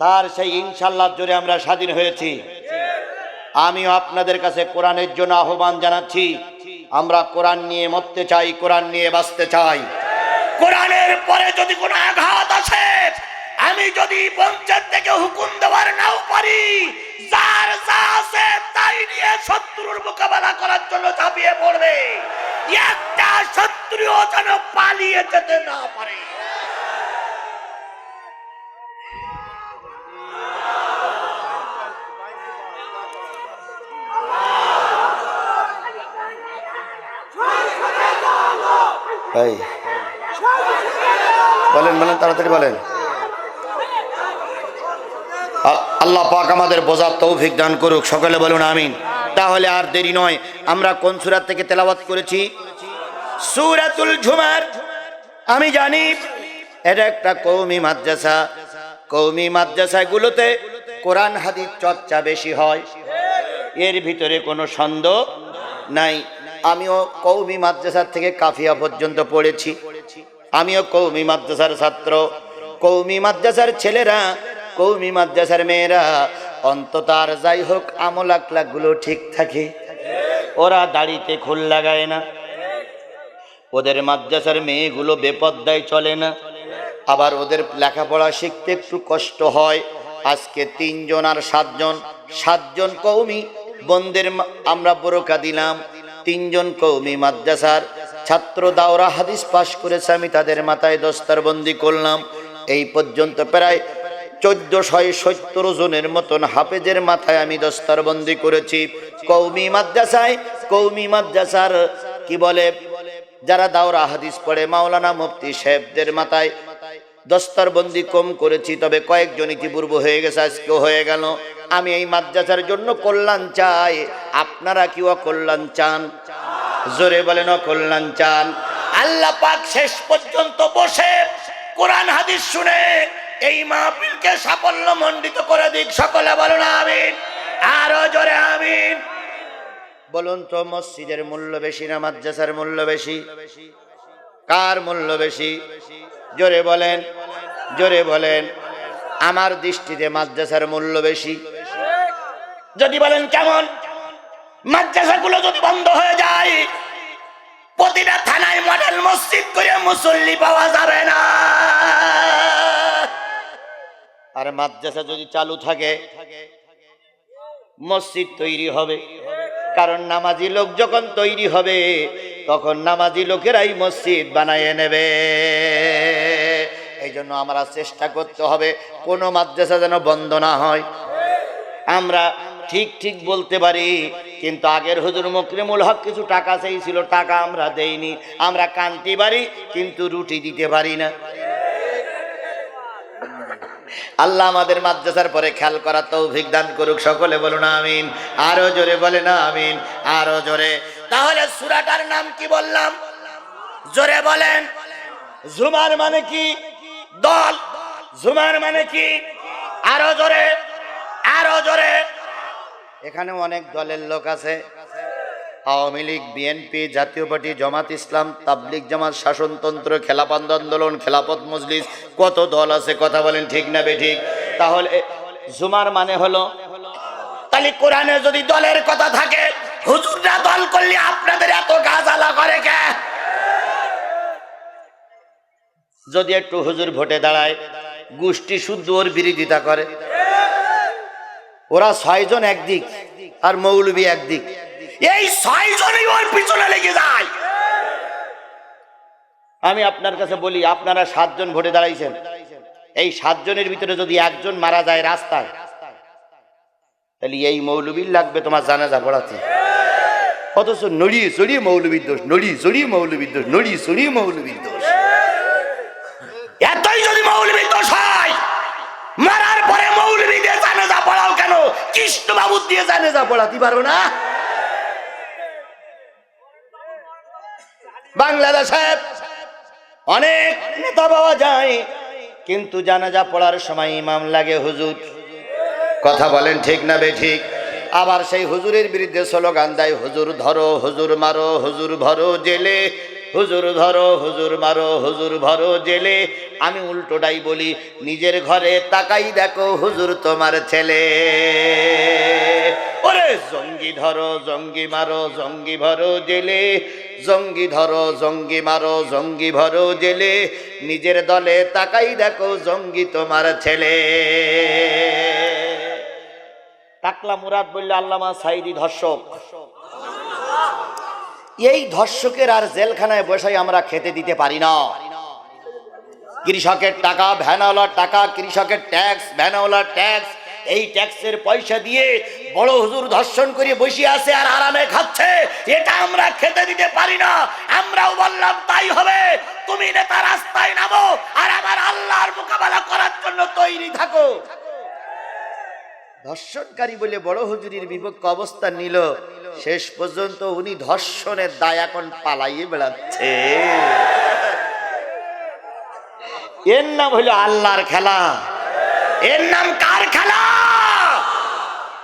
তার সেই ইনশাল্লাহ জোরে আমরা স্বাধীন হয়েছি। আমিও আপনাদের কাছে কোরআনের জন্য আহ্বান জানাচ্ছি। আমরা কোরআন নিয়ে মরতে চাই, কোরআন নিয়ে বাঁচতে চাই। কোরআনের পরে যদি কোনো আঘাত আসে, আমি যদি পঞ্চায়েত থেকে হুকুম দেওয়ার নাও পারি, যার যা আছে তাই নিয়ে শত্রুর মোকাবেলা করার জন্য ঝাঁপিয়ে পড়বে। একটা শত্রুও যেন পালিয়ে যেতে না পারে। এই। বলেন বলেন, তাড়াতাড়ি বলেন। আল্লাহ পাক আমাদের বোঝার তৌফিক দান করুক, সকলে বলুন আমিন। তাহলে আর দেরি নয়, আমরা কোন সুরাত থেকে তেলাওয়াত করেছি? সুরাতুল ঝুমার। আমি জানি, এটা একটা কৌমি মাদ্রাসা। কৌমি মাদ্রাসাগুলোতে কোরআন, হাদিস চর্চা বেশি হয়। এর ভিতরে কোনো সন্দেহ নাই। আমিও কৌমি মাদ্রাসার থেকে কাফিয়া পর্যন্ত পড়েছি। আমিও কৌমি মাদ্রাসার ছাত্র। কৌমি মাদ্রাসার ছেলেরা, কৌমি মাদ্রাসার মেয়েরা, অন্তত আর যাই হোক আমলগুলো ঠিক থাকে। ওরা দাড়িতে খোল লাগায় না। ওদের মাদ্রাসার মেয়েগুলো বেপদ্দায় চলে না। আবার ওদের লেখাপড়া শিখতে একটু কষ্ট হয়। আজকে তিনজন আর সাতজন। সাতজন কৌমি। বন্ধের আমরা বোরকা দিলাম। তিনজন কৌমি মাদ্রাসার ছাত্র দাওরা হাদিস পাশ করেছে, আমি তাদের মাথায় দস্তারবন্দি করলাম। এই পর্যন্ত প্রায় চোদ্দশয় সত্তর জনের মতন হাফেজের মাথায় আমি দস্তারবন্দি করেছি। কৌমি মাদ্রাসায় কৌমি মাদ্রাসার কি বলে, যারা দাওরা হাদিস পড়ে, মাওলানা মুফতি সাহেবদের মাথায় দস্তরবন্দি কম করেছি, তবে কয়েকজন ইতিপূর্ব হয়ে গেছে, আজকেও হয়ে গেল। আমি এই মাদ্রাসার জন্য কল্যাণ চাই। আপনারা কি কল্যাণ চান? জোরে বলেন কল্যাণ চান। আল্লাহ পাক শেষ পর্যন্ত বসে, কোরআন, হাদিস শুনে এই মাহফিলকে সাফল্য মণ্ডিত করে দিক। সকলে বলুন, আমিন। আরও জোরে, আমিন। বলুন তো, মসজিদের মূল্য বেশি না মাদ্রাসার মূল্য বেশি? কার মূল্য বেশি? জোরে বলেন জোরে বলেন। আমার দৃষ্টিতে মাদ্রাসার মূল্য বেশি। যদি বলেন কেমন? মাদ্রাসাগুলো যদি বন্ধ হয়ে যায়, প্রতিটা থানায় মডেল মসজিদ করে মুসল্লি পাওয়া যাবে না। আর মাদ্রাসা যদি চালু থাকে, মসজিদ তৈরি হবে। কারণ নামাজি লোক যখন তৈরি হবে তখন নামাজি লোকেরাই মসজিদ বানায় নেবে। এই জন্য আমরা চেষ্টা করতে হবে, কোনো মাদ্রাসা যেন বন্ধ না হয়। আমরা ঠিক ঠিক বলতে পারি, কিন্তু আগের হুজুর মকরিমুল হক কিছু টাকা চাইছিল টাকা আমরা দেইনি। আমরা কান্তি পারি, কিন্তু রুটি দিতে পারি না। আল্লাহ আমাদের মাদ্রাসার পরে খেয়াল করা তৌফিক দান করুক, সকলে বলুন আমিন, আরও জোরে বলে না আমিন, আরও জোরে। তাহলে সুরাটার নাম কি বললাম? জোরে বলেন। জুমার মানে কি? দল। জুমার মানে কি? আরও জোরে আরও জোরে। এখানে অনেক দলের লোক আছে। আওয়ামী লীগ, বিএনপি, জাতীয় পার্টি, জামাত ইসলাম, তাবলিগ জামাত, শাসনতন্ত্র খেলাপান্দ আন্দোলন, খেলাপথ মজলিস, কত দল আছে কথা বলেন ঠিক না বে ঠিক তাহলে জুমার মানে হলো, তাহলে কোরআনে যদি দলের কথা থাকে হুজুররা দল করলে আপনাদের এত গাজালা করে কে? যদি একটু হুজুর ভোটে দাঁড়ায়, গোষ্ঠী শুদ্ধ ওর বিরোধিতা করে। ওরা ছয়জন একদিক আর মৌলবী একদিক। এই ছয়জনই ওর পিছনে লেগে যায়। আমি আপনার কাছে বলি, আপনারা সাতজন ভোটে দাঁড়াইছেন। এই সাতজনের ভিতরে যদি একজন মারা যায় রাস্তায়, তাহলে এই মৌলবীর লাগবে তোমার জানাজা পড়াতে। অথচ নড়িয়ে চড়িয়ে মৌলবীর দোষ নড়িয়ে চড়িয়ে মৌলবীর দোষ নড়িয়ে চড়িয়ে মৌলবীর দোষ। এতই যদি মৌলবীর দোষ হয়, মারার পরে মৌলবী দিয়ে জানাজা পড়াও কেন? কৃষ্ণ বাবু দিয়ে জানাজা পড়াতে পারো না? বাংলাদেশে অনেক নেতা পাওয়া যায়, কিন্তু জানাজা পড়ার সময় ইমাম লাগে হুজুর। কথা বলেন ঠিক না বে ঠিক? আবার সেই হুজুরের বিরুদ্ধে স্লোগান দেয়, হুজুর ধরো, হুজুর মারো, হুজুর ভরো জেলে। হুজুর ধরো, হুজুর মারো, হুজুর ভরো জেলে। আমি উল্টোটাই বলি, নিজের ঘরে তাকাই দেখো, হুজুর তোমার ছেলে। ওরে, জঙ্গি ধরো, জঙ্গি মারো, জঙ্গি ভরো জেলে। জঙ্গি ধরো, জঙ্গি মারো, জঙ্গি ভরো জেলে। নিজের দলে তাকাই দেখো, জঙ্গি তোমার ছেলে। টাকলা মুরাদ বললে, আল্লামা সাইদি ধর্ষক। এই ধর্ষকের আর জেলখানায় বসাই আমরা খেতে দিতে পারি না। কৃষকের টাকা, ভ্যানওয়ালার টাকা, কৃষকের ট্যাক্স, ভ্যানওয়ালার ট্যাক্স, এই ট্যাক্সের পয়সা দিয়ে বড় হুজুর ধর্ষণ করে বসে আছে আর আরামে খাচ্ছে, এটা আমরা খেতে দিতে পারি না। আমরাও বললাম, তাই হবে। তুমি নেতা রাস্তায় নামো আর আমার আল্লাহর মোকাবেলা করার জন্য তৈরি থাকো। ধর্ষণকারী বলে বড় হুজুরির বিপক্ষ অবস্থান নিল। শেষ পর্যন্ত উনি ধর্ষণের দায় এখন পালাইয়ে বেড়াচ্ছে। এর নাম হইল আল্লাহর খেলা। এর নাম কার খেলা?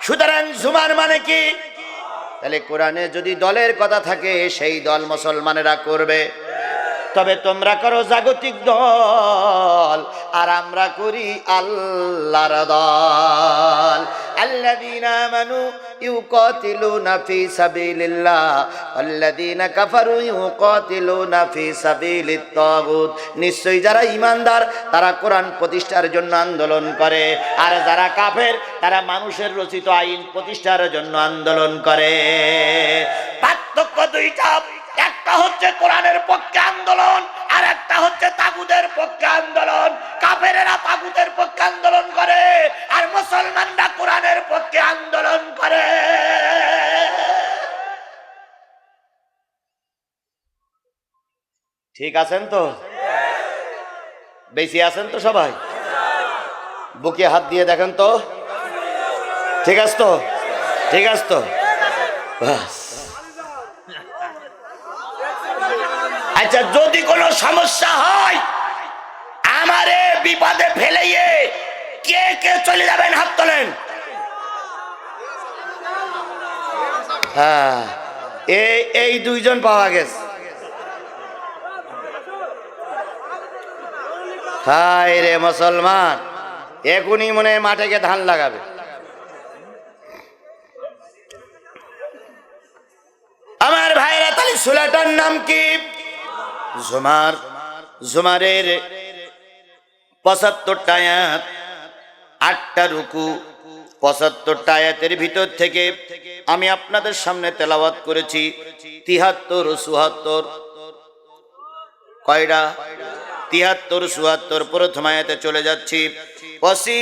সুতরাং জুমার মানে কি? তাহলে কোরআনে যদি দলের কথা থাকে, সেই দল মুসলমানেরা করবে। তবে তোমরা করো জাগতিক দল। আর আমরা করি আল্লাহর দল الذين آمنوا يقاتلون في سبيل الله والذين كفروا يقاتلون في سبيل الطاغوت নিশ্চয়ই যারা ইমানদার তারা কোরআন প্রতিষ্ঠার জন্য আন্দোলন করে আর যারা কাফের তারা মানুষের রচিত আইন প্রতিষ্ঠার জন্য আন্দোলন করে পার্থক্য দুইটা একটা হচ্ছে কোরআনের পক্ষে আন্দোলন আর একটা হচ্ছে তাগুদের পক্ষে আন্দোলন। কাফেরেরা তাগুদের পক্ষে আন্দোলন করে আর মুসলমানরা কোরআনের পক্ষে আন্দোলন করে। ঠিক আছেন তো? বেশি আছেন তো সবাই? বুকে হাত দিয়ে দেখেন তো? ঠিক আছে তো? ঠিক আছে তো? বাস। আচ্ছা যদি কোনো সমস্যা হয়, আমারে বিপদে ফেলেইয়ে কে কে চলে যাবেন হাত তোলেন? হ্যাঁ এই দুইজন পাওয়া গেছে। হায় রে মুসলমান এখনই মনে মাঠে গিয়ে ধান লাগাবে। আমার ভাইরা, তাহলে ছোলাটার নাম কি? জুমার, জুমারের পঁচাত্তর টায়াত আটটা রুকু পঁচাত্তর টায়াতের ভিতর থেকে আমি আপনাদের সামনে তেলাবাদ করেছি তিহাত্তর চুহাত্তর কয়ড়া তিহাত্তর চুহাত্তর প্রথম আয়াতে চলে যাচ্ছি। অসি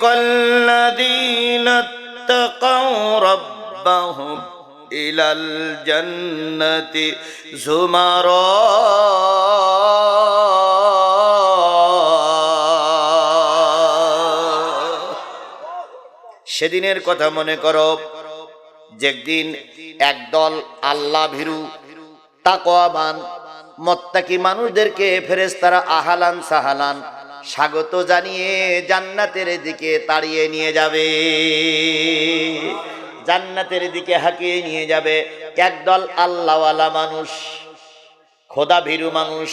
কল্লাদিন রব্বাহুম। إلى الجنة زمرا সেদিনের কথা মনে করো যেদিন একদল আল্লাহ ভীরু তাকওয়াবান মত্তাকি মানুষদেরকে ফেরেশতারা আহালান সাহালান স্বাগত জানিয়ে জান্নাতের দিকে তাড়িয়ে নিয়ে যাবে জান্নাতের দিকে হাঁকিয়ে নিয়ে যাবে। একদল আল্লাহওয়ালা মানুষ খোদা ভীরু মানুষ,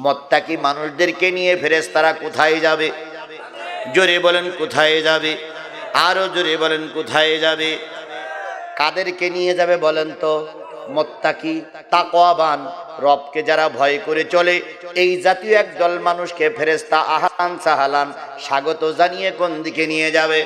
মত্তাকি মানুষদেরকে নিয়ে ফেরেশতারা কোথায় যাবে? জোরে বলেন, কোথায় যাবে? আরও জোরে বলেন, কোথায় যাবে? কাদেরকে নিয়ে যাবে বলেন তো? মোত্তাকি, তাকওয়াবান, রবকে যারা ভয় করে চলে। এই জাতীয় একদল মানুষকে ফেরেস্তা আহান সাহালান স্বাগত জানিয়ে কোন দিকে নিয়ে যাবে?